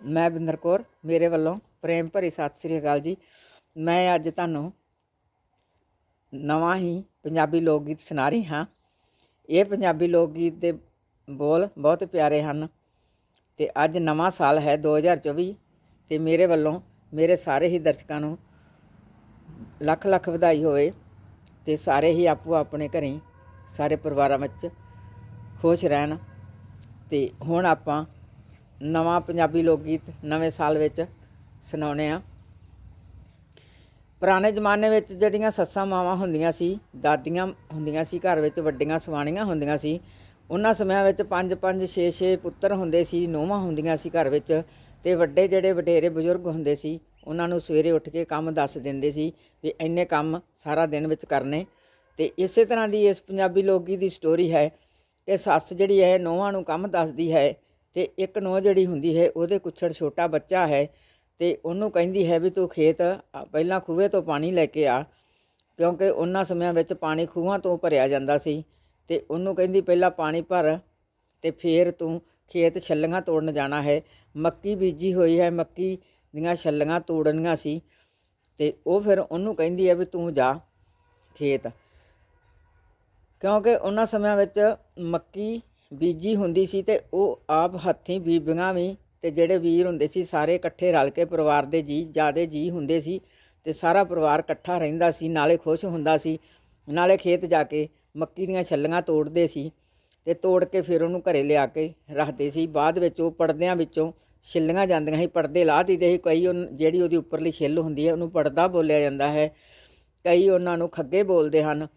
ਮੈਂ ਬਿੰਦਰ ਕੌਰ, ਮੇਰੇ ਵੱਲੋਂ ਪ੍ਰੇਮ ਭਰੀ ਸਤਿ ਸ੍ਰੀ ਅਕਾਲ ਜੀ। ਮੈਂ ਅੱਜ ਤੁਹਾਨੂੰ ਨਵਾਂ ਹੀ ਪੰਜਾਬੀ ਲੋਕ ਗੀਤ ਸੁਣਾ ਰਹੀ ਹਾਂ। ਇਹ ਪੰਜਾਬੀ ਲੋਕ ਗੀਤ ਦੇ ਬੋਲ ਬਹੁਤ ਪਿਆਰੇ ਹਨ ਤੇ ਅੱਜ ਨਵਾਂ ਸਾਲ ਹੈ 2024 ਤੇ ਮੇਰੇ ਵੱਲੋਂ ਮੇਰੇ ਸਾਰੇ ਹੀ ਦਰਸ਼ਕਾਂ ਨੂੰ ਲੱਖ ਲੱਖ ਵਧਾਈ ਹੋਵੇ ਤੇ ਸਾਰੇ ਹੀ ਆਪੋ ਆਪਣੇ ਘਰੇ ਸਾਰੇ ਪਰਿਵਾਰਾਂ ਵਿੱਚ ਖੁਸ਼ ਰਹਿਣ ਤੇ ਹੁਣ ਆਪਾਂ ਨਵਾਂ ਪੰਜਾਬੀ ਲੋਕ ਗੀਤ ਨਵੇਂ ਸਾਲ ਵਿੱਚ ਸੁਣਾਉਣੇ ਆ ਪੁਰਾਣੇ ਜ਼ਮਾਨੇ ਵਿੱਚ ਜਿਹੜੀਆਂ ਸੱਸਾਂ ਮਾਵਾਂ ਹੁੰਦੀਆਂ ਸੀ, ਦਾਦੀਆਂ ਹੁੰਦੀਆਂ ਸੀ, ਘਰ ਵਿੱਚ ਵੱਡੀਆਂ ਸਵਾਣੀਆਂ ਹੁੰਦੀਆਂ ਸੀ, ਉਹਨਾਂ ਸਮਿਆਂ ਵਿੱਚ 5 5 6 6 ਪੁੱਤਰ ਹੁੰਦੇ ਸੀ, ਨੂੰਹਾਂ ਹੁੰਦੀਆਂ ਸੀ ਘਰ ਵਿੱਚ ਤੇ ਵੱਡੇ ਜਿਹੜੇ ਵਡੇਰੇ ਬਜ਼ੁਰਗ ਹੁੰਦੇ ਸੀ, ਉਹਨਾਂ ਨੂੰ ਸਵੇਰੇ ਉੱਠ ਕੇ ਕੰਮ ਦੱਸ ਦਿੰਦੇ ਸੀ ਵੀ ਇੰਨੇ ਕੰਮ ਸਾਰਾ ਦਿਨ ਵਿੱਚ ਕਰਨੇ। ਤੇ ਇਸੇ ਤਰ੍ਹਾਂ ਦੀ ਇਸ ਪੰਜਾਬੀ ਲੋਕ ਗੀਤ ਦੀ ਸਟੋਰੀ ਹੈ ਕਿ ਸੱਸ ਜਿਹੜੀ ਹੈ, ਨੂੰਹਾਂ ਨੂੰ ਕੰਮ ਦੱਸਦੀ ਹੈ ਤੇ ਇੱਕ ਨੂੰਹ ਜਿਹੜੀ ਹੁੰਦੀ ਹੈ, ਉਹਦੇ ਕੁੱਛੜ ਛੋਟਾ ਬੱਚਾ ਹੈ ਤੇ ਉਹਨੂੰ ਕਹਿੰਦੀ ਹੈ ਵੀ ਤੂੰ ਖੇਤ ਪਹਿਲਾਂ ਖੂਹੇ ਤੋਂ ਪਾਣੀ ਲੈ ਕੇ ਆ, ਕਿਉਂਕਿ ਉਹਨਾਂ ਸਮਿਆਂ ਵਿੱਚ ਪਾਣੀ ਖੂਹਾਂ ਤੋਂ ਭਰਿਆ ਜਾਂਦਾ ਸੀ ਤੇ ਉਹਨੂੰ ਕਹਿੰਦੀ ਪਹਿਲਾਂ ਪਾਣੀ ਭਰ ਤੇ ਫੇਰ ਤੂੰ ਖੇਤ ਛੱਲੀਆਂ ਤੋੜਨ ਜਾਣਾ ਹੈ। ਮੱਕੀ ਬੀਜੀ ਹੋਈ ਹੈ, ਮੱਕੀ ਦੀਆਂ ਛੱਲੀਆਂ ਤੋੜਨੀਆਂ ਸੀ ਤੇ ਉਹ ਫਿਰ ਉਹਨੂੰ ਕਹਿੰਦੀ ਹੈ ਵੀ ਤੂੰ ਜਾ ਖੇਤ, ਕਿਉਂਕਿ ਉਹਨਾਂ ਸਮਿਆਂ ਵਿੱਚ ਮੱਕੀ ਬੀਜੀ ਹੁੰਦੀ ਸੀ ਤੇ ਉਹ ਆਪ ਹੱਥੀਂ ਬੀਬੀਆਂ ਵੀ ਤੇ ਜਿਹੜੇ ਵੀਰ ਹੁੰਦੇ ਸੀ, ਸਾਰੇ ਇਕੱਠੇ ਰਲ ਕੇ ਪਰਿਵਾਰ ਦੇ ਜੀ, ਜਿਆਦੇ ਜੀ ਹੁੰਦੇ ਸੀ ਤੇ ਸਾਰਾ ਪਰਿਵਾਰ ਇਕੱਠਾ ਰਹਿੰਦਾ ਸੀ, ਨਾਲੇ ਖੁਸ਼ ਹੁੰਦਾ ਸੀ, ਨਾਲੇ ਖੇਤ ਜਾ ਕੇ ਮੱਕੀ ਦੀਆਂ ਛੱਲੀਆਂ ਤੋੜਦੇ ਸੀ ਤੇ ਤੋੜ ਕੇ ਫਿਰ ਉਹਨੂੰ ਘਰੇ ਲਿਆ ਕੇ ਰੱਖਦੇ ਸੀ। ਬਾਅਦ ਵਿੱਚ ਉਹ ਪਰਦਿਆਂ ਵਿੱਚੋਂ ਛਿੱਲੀਆਂ ਜਾਂਦੀਆਂ ਸੀ, ਪਰਦੇ ਲਾਹ ਦਿੰਦੇ ਸੀ, ਕਈ ਉਹਨ- ਜਿਹੜੀ ਉਹਦੀ ਉੱਪਰਲੀ ਛਿੱਲ ਹੁੰਦੀ ਹੈ ਉਹਨੂੰ ਪਰਦਾ ਬੋਲਿਆ ਜਾਂਦਾ ਹੈ, ਕਈ ਉਹਨਾਂ ਨੂੰ ਖੱਗੇ ਬੋਲਦੇ ਹਨ।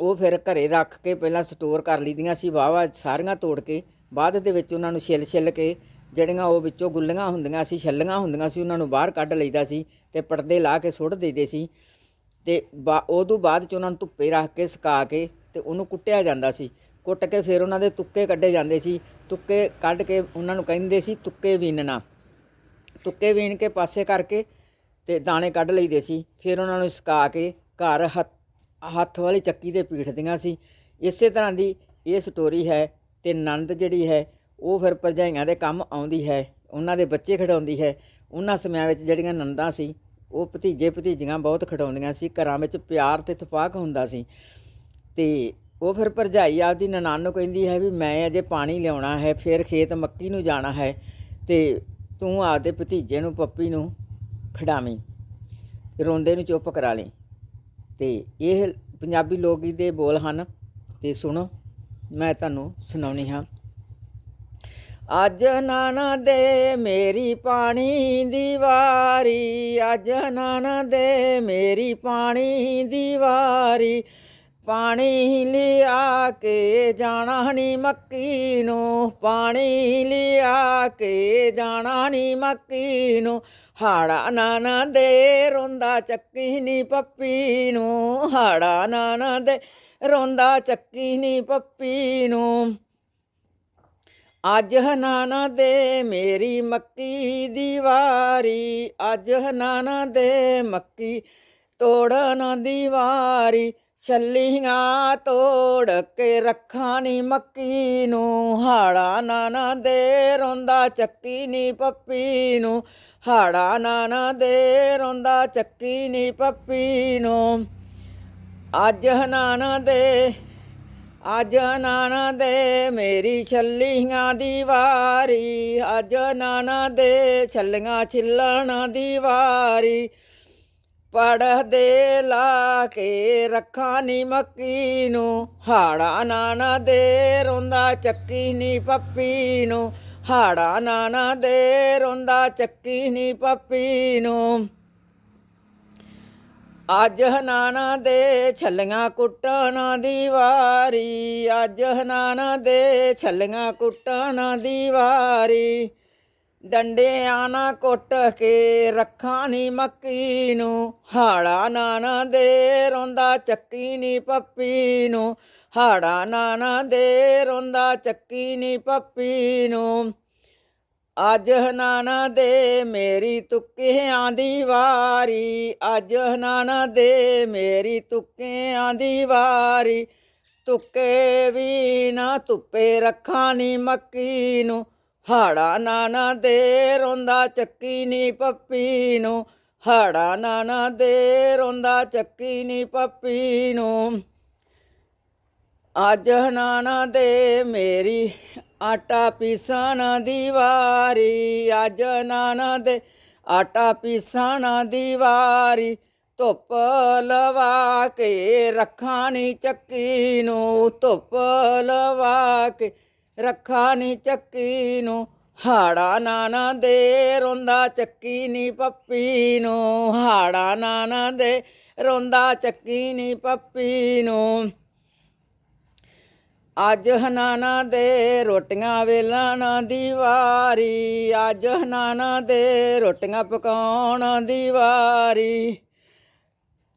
ਉਹ ਫਿਰ ਘਰੇ ਰੱਖ ਕੇ ਪਹਿਲਾਂ ਸਟੋਰ ਕਰ ਲਈਦੀਆਂ ਸੀ, ਵਾਹਵਾ ਸਾਰੀਆਂ ਤੋੜ ਕੇ, ਬਾਅਦ ਦੇ ਵਿੱਚ ਉਹਨਾਂ ਨੂੰ ਛਿੱਲ ਛਿੱਲ ਕੇ ਜਿਹੜੀਆਂ ਉਹ ਵਿੱਚੋਂ ਗੁੱਲੀਆਂ ਹੁੰਦੀਆਂ ਸੀ, ਛੱਲੀਆਂ ਹੁੰਦੀਆਂ ਸੀ, ਉਹਨਾਂ ਨੂੰ ਬਾਹਰ ਕੱਢ ਲਈਦਾ ਸੀ ਤੇ ਪਰਦੇ ਲਾ ਕੇ ਸੁੱਟ ਦਈਦੇ ਸੀ ਤੇ ਬਾ- ਉਦੋਂ ਬਾਅਦ ਚ ਉਹਨਾਂ ਨੂੰ ਧੁੱਪੇ ਰੱਖ ਕੇ ਸੁਕਾ ਕੇ ਤੇ ਉਹਨੂੰ ਕੁੱਟਿਆ ਜਾਂਦਾ ਸੀ। ਕੁੱਟ ਕੇ ਫਿਰ ਉਹਨਾਂ ਦੇ ਤੁੱਕੇ ਕੱਢੇ ਜਾਂਦੇ ਸੀ। ਤੁੱਕੇ ਕੱਢ ਕੇ ਉਹਨਾਂ ਨੂੰ ਕਹਿੰਦੇ ਸੀ, ਤੁੱਕੇ ਵੀਨਣਾ ਤੁੱਕੇ ਵੀਨ ਕੇ ਪਾਸੇ ਕਰਕੇ ਤੇ ਦਾਣੇ ਕੱਢ ਲਈਦੇ ਸੀ। ਫਿਰ ਉਹਨਾਂ ਨੂੰ ਸੁਕਾ ਕੇ ਘਰ ਹੱਥ ਹੱਥ ਵਾਲੀ ਚੱਕੀ ਤੇ ਪੀਟਦੀਆਂ ਸੀ। ਇਸੇ ਤਰ੍ਹਾਂ ਦੀ ਇਹ ਸਟੋਰੀ ਹੈ ਤੇ ਨੰਦ ਜਿਹੜੀ ਹੈ, ਉਹ ਫਿਰ ਭਰਜਾਈਆਂ ਦੇ ਕੰਮ ਆਉਂਦੀ ਹੈ, ਉਹਨਾਂ ਦੇ ਬੱਚੇ ਖਿਡਾਉਂਦੀ ਹੈ। ਉਹਨਾਂ ਸਮਿਆਂ ਵਿੱਚ ਜਿਹੜੀਆਂ ਨੰਦਾਂ ਸੀ, ਉਹ ਭਤੀਜੇ ਭਤੀਜੀਆਂ ਬਹੁਤ ਖਿਡਾਉਂਦੀਆਂ ਸੀ। ਘਰਾਂ ਵਿੱਚ ਪਿਆਰ ਤੇ ਇਤਫਾਕ ਹੁੰਦਾ ਸੀ। ਤੇ ਉਹ ਫਿਰ ਭਰਜਾਈ ਆਪਦੀ ਨਨਾਣ ਨੂੰ ਕਹਿੰਦੀ ਹੈ ਵੀ ਮੈਂ ਅਜੇ ਪਾਣੀ ਲਿਆਉਣਾ ਹੈ, ਫਿਰ ਖੇਤ ਮੱਕੀ ਨੂੰ ਜਾਣਾ ਹੈ ਤੇ ਤੂੰ ਆਪਦੇ ਭਤੀਜੇ ਨੂੰ, ਪੱਪੀ ਨੂੰ ਖਿਡਾਵੀਂ, ਰੋਂਦੇ ਨੂੰ ਚੁੱਪ ਕਰਾ ਲਈ। ਤੇ ਇਹ ਪੰਜਾਬੀ ਲੋਕ ਗੀਤ ਦੇ ਬੋਲ ਹਨ ਤੇ ਸੁਣੋ, ਮੈਂ ਤੁਹਾਨੂੰ ਸੁਣਾਉਣੀ ਹਾਂ। ਅੱਜ ਨਾਨਾ ਦੇ ਮੇਰੀ ਪਾਣੀ ਦੀ ਵਾਰੀ, ਅੱਜ ਨਾਨਾ ਦੇ ਮੇਰੀ ਪਾਣੀ ਦੀ ਵਾਰੀ। ਪਾਣੀ ਲਿਆ ਕੇ ਜਾਣਾ ਨੀ ਮੱਕੀ ਨੂੰ। ਪਾਣੀ ਲਿਆ ਕੇ ਜਾਣਾ ਨੀ ਮੱਕੀ ਨੂੰ। ਹਾੜਾ ਨਾਨਾ ਦੇ ਰੋਂਦਾ ਚੱਕੀ ਨੀ ਪੱਪੀ ਨੂੰ। ਹਾੜਾ ਨਾਨਾ ਦੇ ਰੋਂਦਾ ਚੱਕੀ ਨੀ ਪੱਪੀ ਨੂੰ। ਅੱਜ ਹਨਾਨਾ ਦੇ ਮੇਰੀ ਮੱਕੀ ਦੀ ਵਾਰੀ। ਅੱਜ ਹਨਾਨਾ ਦੇ ਮੱਕੀ ਤੋੜਨ ਦੀ ਵਾਰੀ। ਛੱਲੀਆਂ ਤੋੜ ਕੇ ਰੱਖਾਂ ਨੀ ਮੱਕੀ ਨੂੰ, ਹਾੜਾ ਨਾਨਾ ਦੇ ਰੋਂਦਾ ਚੱਕੀ ਨੀ ਪੱਪੀ ਨੂੰ, ਹਾੜਾ ਨਾ ਦੇ ਰੋਂਦਾ ਚੱਕੀ ਨੀ ਪੱਪੀ ਨੂੰ। ਅੱਜ ਹਨਾਨਾ ਦੇ, ਅੱਜ ਨਾਨਾ ਦੇ ਮੇਰੀ ਛੱਲੀਆਂ ਦੀ ਵਾਰੀ, ਅੱਜ ਨਾਨਾ ਦੇ ਛੱਲੀਆਂ ਛਿੱਲਣ ਦੀ ਵਾਰੀ। ਪੜਦੇ ਲਾ ਕੇ ਰੱਖਾਂ ਨੀ ਮੱਕੀ ਨੂੰ। ਹਾੜਾ ਨਾਨਾ ਦੇ ਰੋਂਦਾ ਚੱਕੀ ਨੀ ਪੱਪੀ ਨੂੰ। ਹਾੜਾ ਨਾਨਾ ਦੇ ਰੋਂਦਾ ਚੱਕੀ ਨੀ ਪੱਪੀ ਨੂੰ। ਅੱਜ ਹਨਾਨਾ ਦੇ ਛੱਲੀਆਂ ਕੁੱਟਣ ਦੀ ਵਾਰੀ। ਅੱਜ ਹਨਾਨਾ ਦੇ ਛੱਲੀਆਂ ਕੁੱਟਣ ਦੀ ਵਾਰੀ। ਡੰਡਿਆਂ ਨਾ ਕੁੱਟ ਕੇ ਰੱਖਾਂ ਨੀ ਮੱਕੀ ਨੂੰ। ਹਾੜਾ ਨਾਨਾ ਦੇ ਰੋਂਦਾ ਚੱਕੀ ਨੀ ਪੱਪੀ ਨੂੰ। ਹਾੜਾ ਨਾਨਾ ਦੇ ਰੋਂਦਾ ਚੱਕੀ ਨੀ ਪੱਪੀ ਨੂੰ। ਅੱਜ ਹਨਾਨਾ ਦੇ ਮੇਰੀ ਤੁੱਕਿਆਂ ਦੀ ਵਾਰੀ। ਅੱਜ ਹਨਾਨਾ ਦੇ ਮੇਰੀ ਤੁੱਕਿਆਂ ਦੀ ਵਾਰੀ। ਤੁੱਕੇ ਵੀ ਨਾ ਧੁੱਪੇ ਰੱਖਾਂ ਨੀ ਮੱਕੀ ਨੂੰ। ਹਾੜਾ ਨਾਨਾ ਦੇ ਰੋਂਦਾ ਚੱਕੀ ਨੀ ਪੱਪੀ ਨੂੰ। ਹਾੜਾ ਨਾਨਾ ਦੇ ਰੋਂਦਾ ਚੱਕੀ ਨੀ ਪੱਪੀ ਨੂੰ। ਅੱਜ ਨਾਨਾ ਦੇ ਮੇਰੀ ਆਟਾ ਪੀਸਣ ਦੀ ਵਾਰੀ। ਅੱਜ ਨਾਨਾ ਦੇ ਆਟਾ ਪੀਸਣ ਦੀ ਵਾਰੀ। ਧੁੱਪ ਲਵਾ ਕੇ ਰੱਖਾਂ ਨੀ ਚੱਕੀ ਨੂੰ। ਧੁੱਪ ਲਵਾ ਕੇ ਰੱਖਾ ਨੀ ਚੱਕੀ ਨੂੰ, ਹਾੜਾ ਨਾਨਾ ਦੇ ਰੋਂਦਾ ਚੱਕੀ ਨੀ ਪੱਪੀ ਨੂੰ, ਹਾੜਾ ਨਾਨਾ ਦੇ ਰੋਂਦਾ ਚੱਕੀ ਨੀ ਪੱਪੀ ਨੂੰ। ਅੱਜ ਹਨਾਨਾ ਦੇ ਰੋਟੀਆਂ ਵੇਲਣ ਦੀ ਵਾਰੀ, ਅੱਜ ਹਨਾਨਾ ਦੇ ਰੋਟੀਆਂ ਪਕਾਉਣ ਦੀ ਵਾਰੀ।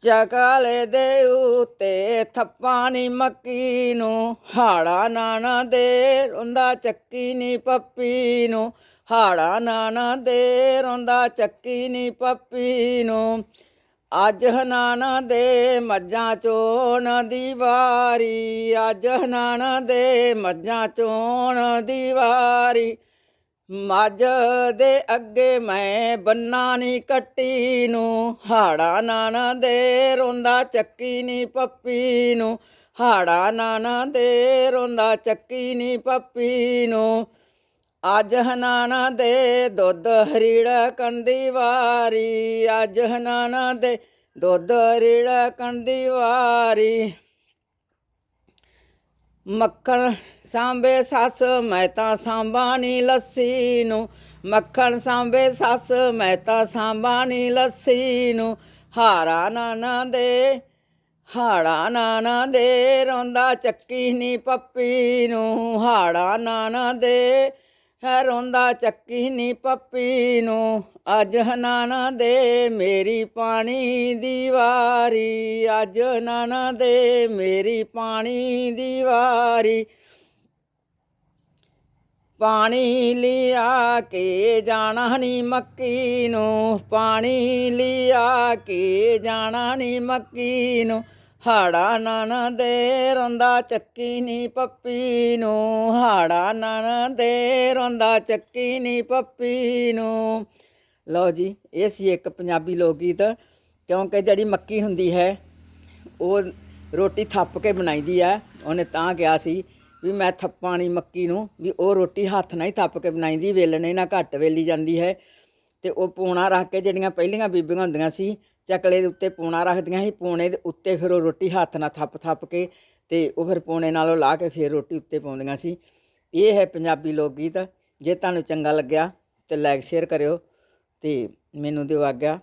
ਚਕਾਲੇ ਦੇ ਉਤੇ ਥੱਪਾ ਨੀ ਮੱਕੀ ਨੂੰ, ਹਾੜਾ ਨਾਨਾ ਦੇ, ਰੋਂਦਾ ਚੱਕੀ ਨੀ ਪੱਪੀ ਨੂੰ, ਹਾੜਾ ਨਾਨਾ ਦੇ, ਰੋਂਦਾ ਚੱਕੀ ਨੀ ਪੱਪੀ ਨੂੰ। ਅੱਜ ਹਨਾਨਾ ਦੇ ਮੱਝਾਂ ਚੋਣ ਦੀ ਵਾਰੀ, ਅੱਜ ਹਨਾਨਾ ਦੇ ਮੱਝਾਂ ਚੋਣ ਦੀ ਵਾਰੀ। ਮੱਝ ਦੇ ਅੱਗੇ ਮੈਂ ਬੰਨਾ ਨਹੀਂ ਕੱਟੀ ਨੂੰ, ਹਾੜਾ ਨਾਨਾ ਦੇ ਰੋਂਦਾ ਚੱਕੀ ਨਹੀਂ ਪੱਪੀ ਨੂੰ, ਹਾੜਾ ਨਾਨਾ ਦੇ ਰੋਂਦਾ ਚੱਕੀ ਨਹੀਂ ਪੱਪੀ ਨੂੰ। ਅੱਜ ਹਨਾਨਾ ਦੇ ਦੁੱਧ ਹਰੀੜਾ ਕੰਦੀ ਵਾਰੀ, ਅੱਜ ਹਨਾਨਾ ਦੇ ਦੁੱਧ ਹਰੀੜਾ ਕੰਦੀ ਵਾਰੀ। ਮੱਖਣ ਸਾਂਬੇ ਸੱਸ, ਮੈਂ ਤਾਂ ਸਾਂਭਾ ਨੀ ਲੱਸੀ ਨੂੰ। ਮੱਖਣ ਸਾਂਬੇ ਸੱਸ, ਮੈਂ ਤਾਂ ਸਾਂਭਾ ਨੀ ਲੱਸੀ ਨੂੰ। ਹਾਰਾ ਨਾਨਾ ਦੇ, ਹਾੜਾ ਨਾਨਾ ਦੇ, ਰੋਂਦਾ ਚੱਕੀ ਨੀ ਪੱਪੀ ਨੂੰ। ਹਾੜਾ ਨਾਨਾ ਦੇ ਰੋਂਦਾ ਚੱਕੀ ਨੀ ਪੱਪੀ ਨੂੰ। ਅੱਜ ਹਨਾਨਾ ਦੇ ਮੇਰੀ ਪਾਣੀ ਦੀ ਵਾਰੀ। ਅੱਜ ਨਾਨਾ ਦੇ ਮੇਰੀ ਪਾਣੀ ਦੀ ਵਾਰੀ। ਪਾਣੀ ਲਿਆ ਕੇ ਜਾਣਾ ਨੀ ਮੱਕੀ ਨੂੰ। ਪਾਣੀ ਲਿਆ ਕੇ ਜਾਣਾ ਨੀ ਮੱਕੀ ਨੂੰ। ਹਾੜਾ ਨਾਨਾ ਦੇ ਰੋਂਦਾ ਚੱਕੀ ਨੀ ਪੱਪੀ ਨੂੰ। ਹਾੜਾ ਨਾਨਾ ਦੇ ਰੋਂਦਾ ਚੱਕੀ ਨੀ ਪੱਪੀ ਨੂੰ। ਲਓ ਜੀ, ਇਹ ਸੀ ਇੱਕ ਪੰਜਾਬੀ ਲੋਕ ਗੀਤ ਕਿਉਂਕਿ ਜਿਹੜੀ ਮੱਕੀ ਹੁੰਦੀ ਹੈ, ਉਹ ਰੋਟੀ ਥੱਪ ਕੇ ਬਣਾਈਦੀ ਆ ਉਹਨੇ ਤਾਂ ਕਿਹਾ ਸੀ ਵੀ ਮੈਂ ਥੱਪਾਂ ਨਹੀਂ ਮੱਕੀ ਨੂੰ, ਵੀ ਉਹ ਰੋਟੀ ਹੱਥ ਨਾਲ ਹੀ ਥੱਪ ਕੇ ਬਣਾਈਦੀ, ਵੇਲਣੇ ਨਾਲ ਘੱਟ ਵੇਲੀ ਜਾਂਦੀ ਹੈ। ਤੇ ਉਹ ਪੂਣਾ ਰੱਖ ਕੇ ਜਿਹੜੀਆਂ ਪਹਿਲੀਆਂ ਬੀਬੀਆਂ ਹੁੰਦੀਆਂ ਸੀ ਚਕਲੇ ਦੇ ਉੱਤੇ ਪੂਣਾ ਰੱਖਦੀਆਂ ਸੀ, ਪੂਣੇ ਦੇ ਉੱਤੇ ਫਿਰ ਉਹ ਰੋਟੀ ਹੱਥ ਨਾਲ ਥੱਪ ਥੱਪ ਕੇ ਤੇ ਉਹ ਫਿਰ ਪੂਣੇ ਨਾਲੋਂ ਲਾ ਕੇ ਫਿਰ ਰੋਟੀ ਉੱਤੇ ਪਾਉਂਦੀਆਂ ਸੀ। ਇਹ ਹੈ ਪੰਜਾਬੀ ਲੋਕ ਗੀਤ ਜੇ ਤੁਹਾਨੂੰ ਚੰਗਾ ਲੱਗਿਆ ਤੇ ਲਾਈਕ ਸ਼ੇਅਰ ਕਰਿਓ ਤੇ ਮੈਨੂੰ ਦਿਓ ਆਗਿਆ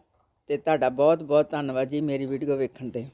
ਤੇ ਤੁਹਾਡਾ ਬਹੁਤ ਬਹੁਤ ਧੰਨਵਾਦ ਜੀ ਮੇਰੀ ਵੀਡੀਓ ਵੇਖਣ ਤੇ।